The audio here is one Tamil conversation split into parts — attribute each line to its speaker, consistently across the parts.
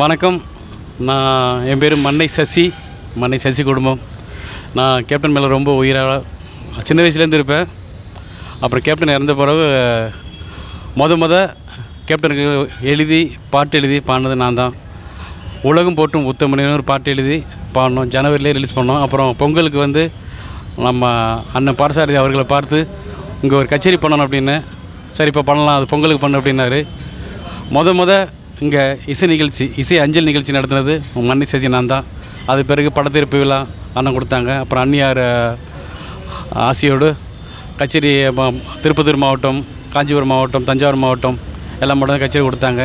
Speaker 1: வணக்கம். நான் என் பேர் மன்னை சசி. மன்னை சசி குடும்பம். நான் கேப்டன் மேலே ரொம்ப உயிராக சின்ன வயசுலேருந்து இருப்பேன். அப்புறம் கேப்டன் இறந்த பிறகு மொத மொத கேப்டனுக்கு எழுதி பாட்டு எழுதி பாடினது நான் தான். உலகம் போட்டும் உத்தமனின்னு ஒரு பாட்டு எழுதி பாடினோம். ஜனவரிலே ரிலீஸ் பண்ணோம். அப்புறம் பொங்கலுக்கு வந்து நம்ம அண்ணன் பாடசாரதி அவர்களை பார்த்து இங்கே ஒரு கச்சேரி பண்ணணும் அப்படின்னு. சரி இப்போ பண்ணலாம். அது பொங்கலுக்கு பண்ண அப்படின்னாரு. மொத மொதல் இங்கே இசை நிகழ்ச்சி இசை அஞ்சல் நிகழ்ச்சி நடத்துனது மன்னி சசி நான் தான். அது பிறகு படத்திருப்பு விழா அண்ணன் கொடுத்தாங்க. அப்புறம் அன்னியார் ஆசியோடு ஆசையோடு கச்சேரி திருப்பத்தூர் மாவட்டம் காஞ்சிபுரம் மாவட்டம் தஞ்சாவூர் மாவட்டம் எல்லா மாவட்டம் கச்சேரி கொடுத்தாங்க.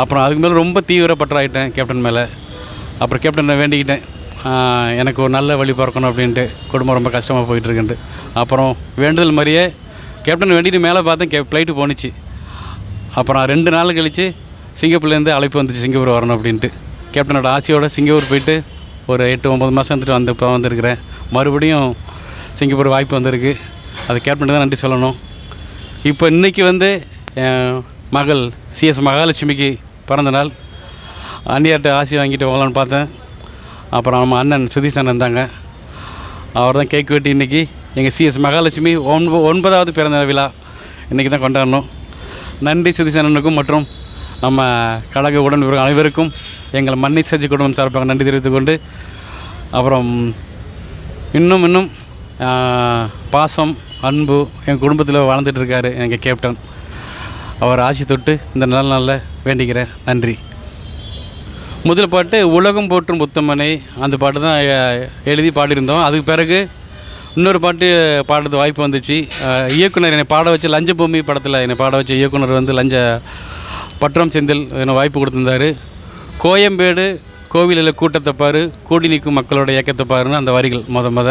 Speaker 1: அப்புறம் அதுக்கு மேலே ரொம்ப தீவிரப்பற்றாயிட்டேன் கேப்டன் மேலே. அப்புறம் கேப்டனை வேண்டிக்கிட்டேன். எனக்கு ஒரு நல்ல வழி பிறக்கணும் அப்படின்ட்டு குடும்பம் ரொம்ப கஷ்டமாக போயிட்டுருக்குன்ட்டு. அப்புறம் வேண்டுதல் மாதிரியே கேப்டன் வேண்டிட்டு மேலே பார்த்தேன். கே ஃப்ளைட்டு போணுச்சு. அப்புறம் ரெண்டு நாள் கழித்து சிங்கப்பூர்லேருந்து அழைப்பு வந்துச்சு சிங்கப்பூர் வரணும் அப்படின்ட்டு. கேப்டனோட ஆசையோட சிங்கப்பூர் போயிட்டு ஒரு எட்டு ஒம்பது மாதம் வந்துட்டு வந்து இப்போ வந்திருக்கிறேன். மறுபடியும் சிங்கப்பூர் வாய்ப்பு வந்திருக்கு. அது கேப்டனுக்கு தான் நன்றி சொல்லணும். இப்போ இன்றைக்கி வந்து என் மகள் சிஎஸ் மகாலட்சுமிக்கு பிறந்த நாள். அண்ணியார்ட்ட ஆசி வாங்கிட்டு போகலான்னு பார்த்தேன். அப்புறம் நம்ம அண்ணன் சுதீஷ் அண்ணன் இருந்தாங்க. அவர் தான் கேக் வெட்டி இன்றைக்கி எங்கள் சிஎஸ் மகாலட்சுமி ஒன்ப ஒன்பதாவது பிறந்த விழா. இன்றைக்கி தான் கொண்டாடணும். நன்றி சுதீஷ் அண்ணனுக்கும் மற்றும் நம்ம கழக உடன் அனைவருக்கும் எங்கள் மண்ணை சஜி குடும்பம் சார்பாக நன்றி தெரிவித்துக் கொண்டு அப்புறம் இன்னும் இன்னும் பாசம் அன்பு என் குடும்பத்தில் வாழ்ந்துட்டு இருக்காரு எங்கள் கேப்டன். அவர் ஆசி தொட்டு இந்த நல்ல நாளில் வேண்டிக்கிறேன். நன்றி. முதல் பாட்டு உலகம் போற்றும் புத்தமனை அந்த பாட்டு தான் எழுதி பாடியிருந்தோம். அதுக்கு பிறகு இன்னொரு பாட்டு பாடுறது வாய்ப்பு வந்துச்சு. இயக்குனர் என்னை பாட வச்சு லஞ்ச பூமி படத்தில் என்னை பாட வச்ச இயக்குனர் வந்து லஞ்ச பற்றம் செந்தில் எனக்கு வாய்ப்பு கொடுத்துருந்தாரு. கோயம்பேடு கோவிலில் கூட்டத்தை பாரு கூடி நிற்கும் மக்களோட இயக்கத்தை பாருன்னு அந்த வரிகள் மொத மொத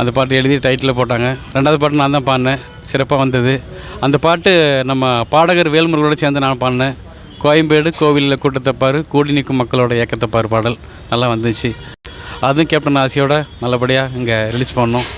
Speaker 1: அந்த பாட்டு எழுதி டைட்டில் போட்டாங்க. ரெண்டாவது பாட்டு நான் தான் பாடினேன். சிறப்பாக வந்தது. அந்த பாட்டு நம்ம பாடகர் வேல்முருகோட சேர்ந்து நான் பாடினேன். கோயம்பேடு கோவிலில் கூட்டத்தை பாரு கூடி நிற்கும் மக்களோட இயக்கத்தை பாரு பாடல். நல்லா வந்துச்சு. அதுவும் கேப்டன் ஆசையோட நல்லபடியாக இங்கே ரிலீஸ் பண்ணோம்